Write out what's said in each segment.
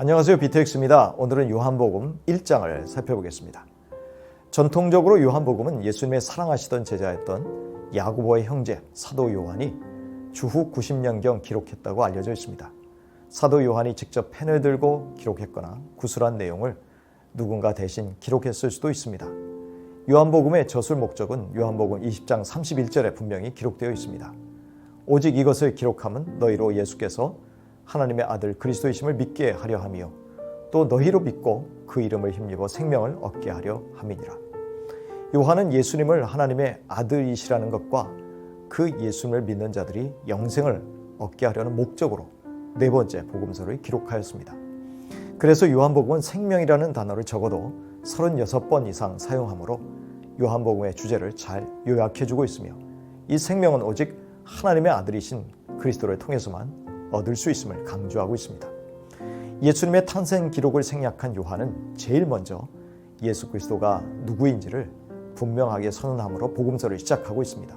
안녕하세요. 비트엑스입니다. 오늘은 요한복음 1장을 살펴보겠습니다. 전통적으로 요한복음은 예수님의 사랑하시던 제자였던 야고보의 형제 사도 요한이 주후 90년경 기록했다고 알려져 있습니다. 사도 요한이 직접 펜을 들고 기록했거나 구술한 내용을 누군가 대신 기록했을 수도 있습니다. 요한복음의 저술 목적은 요한복음 20장 31절에 분명히 기록되어 있습니다. 오직 이것을 기록함은 너희로 예수께서 하나님의 아들 그리스도이심을 믿게 하려 함이요 또 너희로 믿고 그 이름을 힘입어 생명을 얻게 하려 함이니라. 요한은 예수님을 하나님의 아들이시라는 것과 그 예수님을 믿는 자들이 영생을 얻게 하려는 목적으로 네 번째 복음서를 기록하였습니다. 그래서 요한복음은 생명이라는 단어를 적어도 36번 이상 사용하므로 요한복음의 주제를 잘 요약해 주고 있으며 이 생명은 오직 하나님의 아들이신 그리스도를 통해서만 얻을 수 있음을 강조하고 있습니다. 예수님의 탄생 기록을 생략한 요한은 제일 먼저 예수 그리스도가 누구인지를 분명하게 선언함으로 복음서를 시작하고 있습니다.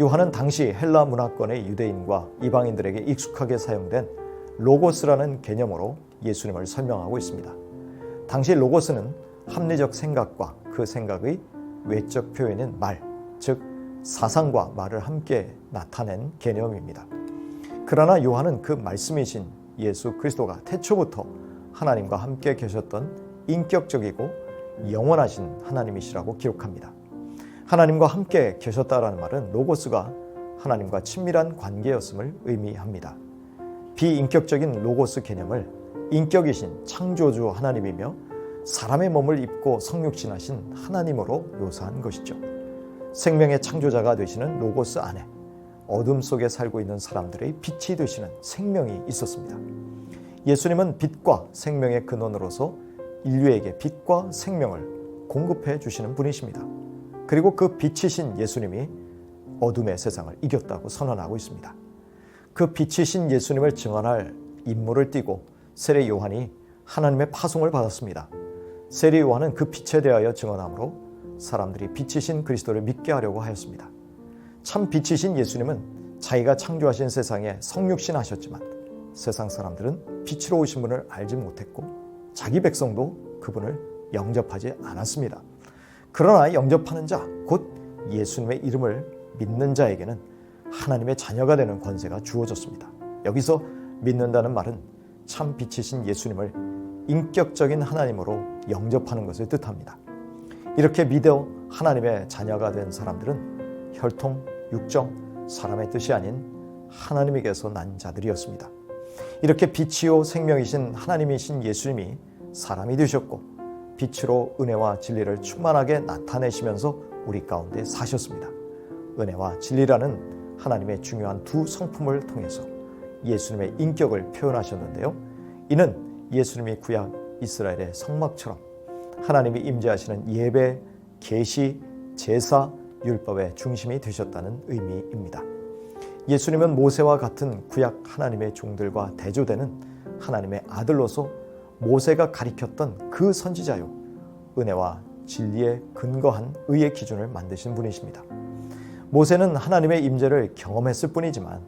요한은 당시 헬라 문화권의 유대인과 이방인들에게 익숙하게 사용된 로고스라는 개념으로 예수님을 설명하고 있습니다. 당시 로고스는 합리적 생각과 그 생각의 외적 표현인 말, 즉 사상과 말을 함께 나타낸 개념입니다. 그러나 요한은 그 말씀이신 예수 그리스도가 태초부터 하나님과 함께 계셨던 인격적이고 영원하신 하나님이시라고 기록합니다. 하나님과 함께 계셨다라는 말은 로고스가 하나님과 친밀한 관계였음을 의미합니다. 비인격적인 로고스 개념을 인격이신 창조주 하나님이며 사람의 몸을 입고 성육신하신 하나님으로 묘사한 것이죠. 생명의 창조자가 되시는 로고스 안에 어둠 속에 살고 있는 사람들의 빛이 되시는 생명이 있었습니다. 예수님은 빛과 생명의 근원으로서 인류에게 빛과 생명을 공급해 주시는 분이십니다. 그리고 그 빛이신 예수님이 어둠의 세상을 이겼다고 선언하고 있습니다. 그 빛이신 예수님을 증언할 임무를 띠고 세례 요한이 하나님의 파송을 받았습니다. 세례 요한은 그 빛에 대하여 증언함으로 사람들이 빛이신 그리스도를 믿게 하려고 하였습니다. 참 빛이신 예수님은 자기가 창조하신 세상에 성육신 하셨지만 세상 사람들은 빛으로 오신 분을 알지 못했고 자기 백성도 그분을 영접하지 않았습니다. 그러나 영접하는 자, 곧 예수님의 이름을 믿는 자에게는 하나님의 자녀가 되는 권세가 주어졌습니다. 여기서 믿는다는 말은 참 빛이신 예수님을 인격적인 하나님으로 영접하는 것을 뜻합니다. 이렇게 믿어 하나님의 자녀가 된 사람들은 혈통, 육정, 사람의 뜻이 아닌 하나님에게서 난 자들이었습니다. 이렇게 빛이요 생명이신 하나님이신 예수님이 사람이 되셨고 빛으로 은혜와 진리를 충만하게 나타내시면서 우리 가운데 사셨습니다. 은혜와 진리라는 하나님의 중요한 두 성품을 통해서 예수님의 인격을 표현하셨는데요. 이는 예수님이 구약 이스라엘의 성막처럼 하나님이 임재하시는 예배, 계시, 제사, 율법의 중심이 되셨다는 의미입니다. 예수님은 모세와 같은 구약 하나님의 종들과 대조되는 하나님의 아들로서 모세가 가리켰던 그 선지자요. 은혜와 진리에 근거한 의의 기준을 만드신 분이십니다. 모세는 하나님의 임재를 경험했을 뿐이지만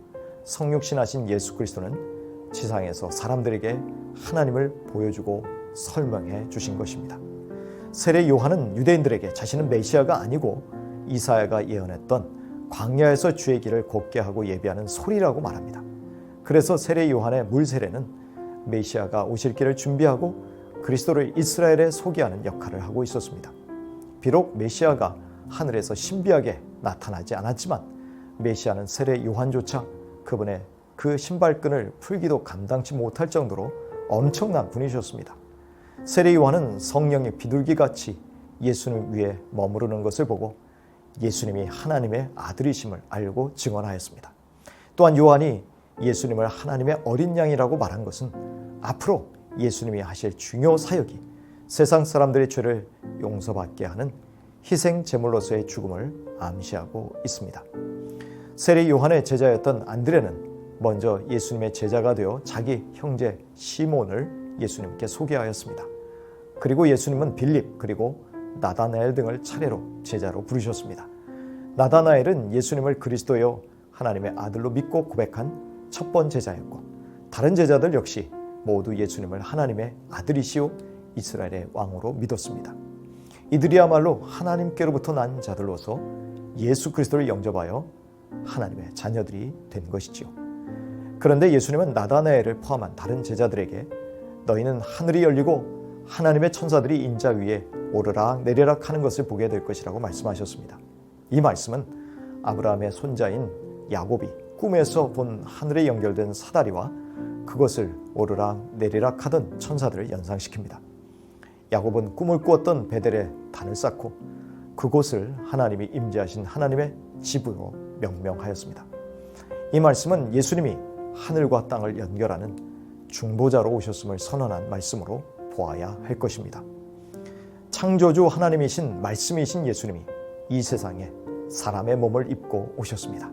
성육신하신 예수 그리스도는 지상에서 사람들에게 하나님을 보여주고 설명해 주신 것입니다. 세례 요한은 유대인들에게 자신은 메시아가 아니고 이사야가 예언했던 광야에서 주의 길을 곱게 하고 예비하는 소리라고 말합니다. 그래서 세례 요한의 물 세례는 메시아가 오실 길을 준비하고 그리스도를 이스라엘에 소개하는 역할을 하고 있었습니다. 비록 메시아가 하늘에서 신비하게 나타나지 않았지만 메시아는 세례 요한조차 그분의 그 신발끈을 풀기도 감당치 못할 정도로 엄청난 분이셨습니다. 세례 요한은 성령의 비둘기 같이 예수님 위에 머무르는 것을 보고 예수님이 하나님의 아들이심을 알고 증언하였습니다. 또한 요한이 예수님을 하나님의 어린 양이라고 말한 것은 앞으로 예수님이 하실 중요 사역이 세상 사람들의 죄를 용서받게 하는 희생 제물로서의 죽음을 암시하고 있습니다. 세례 요한의 제자였던 안드레는 먼저 예수님의 제자가 되어 자기 형제 시몬을 예수님께 소개하였습니다. 그리고 예수님은 빌립 그리고 나다나엘 등을 차례로 제자로 부르셨습니다. 나다나엘은 예수님을 그리스도여 하나님의 아들로 믿고 고백한 첫 번째 제자였고 다른 제자들 역시 모두 예수님을 하나님의 아들이시오 이스라엘의 왕으로 믿었습니다. 이들이야말로 하나님께로부터 난 자들로서 예수 그리스도를 영접하여 하나님의 자녀들이 된 것이지요. 그런데 예수님은 나다나엘을 포함한 다른 제자들에게 너희는 하늘이 열리고 하나님의 천사들이 인자 위에 오르락 내리락 하는 것을 보게 될 것이라고 말씀하셨습니다. 이 말씀은 아브라함의 손자인 야곱이 꿈에서 본 하늘에 연결된 사다리와 그것을 오르락 내리락 하던 천사들을 연상시킵니다. 야곱은 꿈을 꾸었던 베델에 단을 쌓고 그곳을 하나님이 임재하신 하나님의 집으로 명명하였습니다. 이 말씀은 예수님이 하늘과 땅을 연결하는 중보자로 오셨음을 선언한 말씀으로 보아야 할 것입니다. 창조주 하나님이신 말씀이신 예수님이 이 세상에 사람의 몸을 입고 오셨습니다.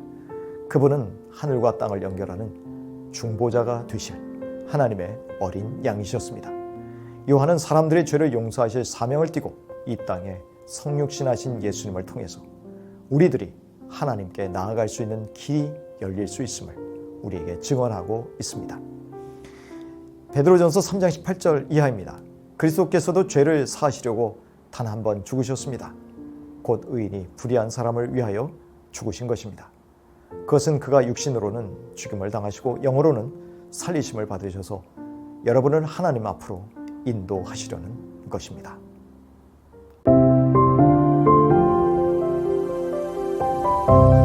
그분은 하늘과 땅을 연결하는 중보자가 되실 하나님의 어린 양이셨습니다. 요한은 사람들의 죄를 용서하실 사명을 띠고 이 땅에 성육신하신 예수님을 통해서 우리들이 하나님께 나아갈 수 있는 길이 열릴 수 있음을 우리에게 증언하고 있습니다. 베드로전서 3장 18절 이하입니다. 그리스도께서도 죄를 사시려고 단 한 번 죽으셨습니다. 곧 의인이 불의한 사람을 위하여 죽으신 것입니다. 그것은 그가 육신으로는 죽임을 당하시고 영으로는 살리심을 받으셔서 여러분을 하나님 앞으로 인도하시려는 것입니다. 아.